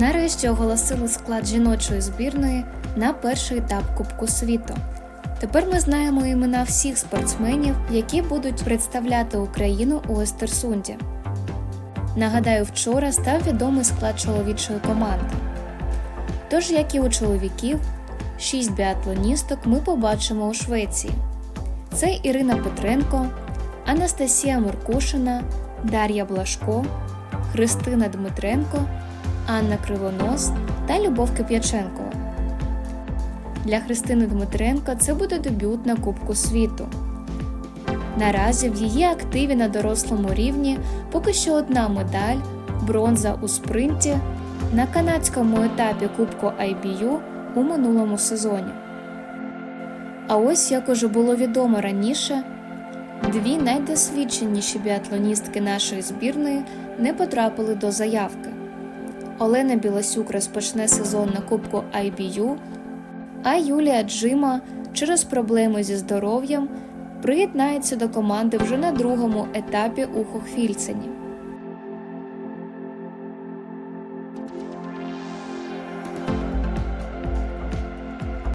Нарешті оголосили склад жіночої збірної на перший етап Кубку світу. Тепер ми знаємо імена всіх спортсменів, які будуть представляти Україну у Естерсунді. Нагадаю, вчора став відомий склад чоловічої команди. Тож, як і у чоловіків, шість біатлоністок ми побачимо у Швеції. Це Ірина Петренко, Анастасія Меркушина, Дар'я Блашко, Христина Дмитренко, Анна Кривонос та Любов Кип'яченкова. Для Христини Дмитренко це буде дебют на Кубку світу. Наразі в її активі на дорослому рівні поки що одна медаль бронза у спринті на канадському етапі Кубку IBU у минулому сезоні. А ось як уже було відомо раніше, дві найдосвідченіші біатлоністки нашої збірної не потрапили до заявки. Олена Біласюк розпочне сезон на Кубку IBU, а Юлія Джима через проблеми зі здоров'ям приєднається до команди вже на другому етапі у Хохфільцені.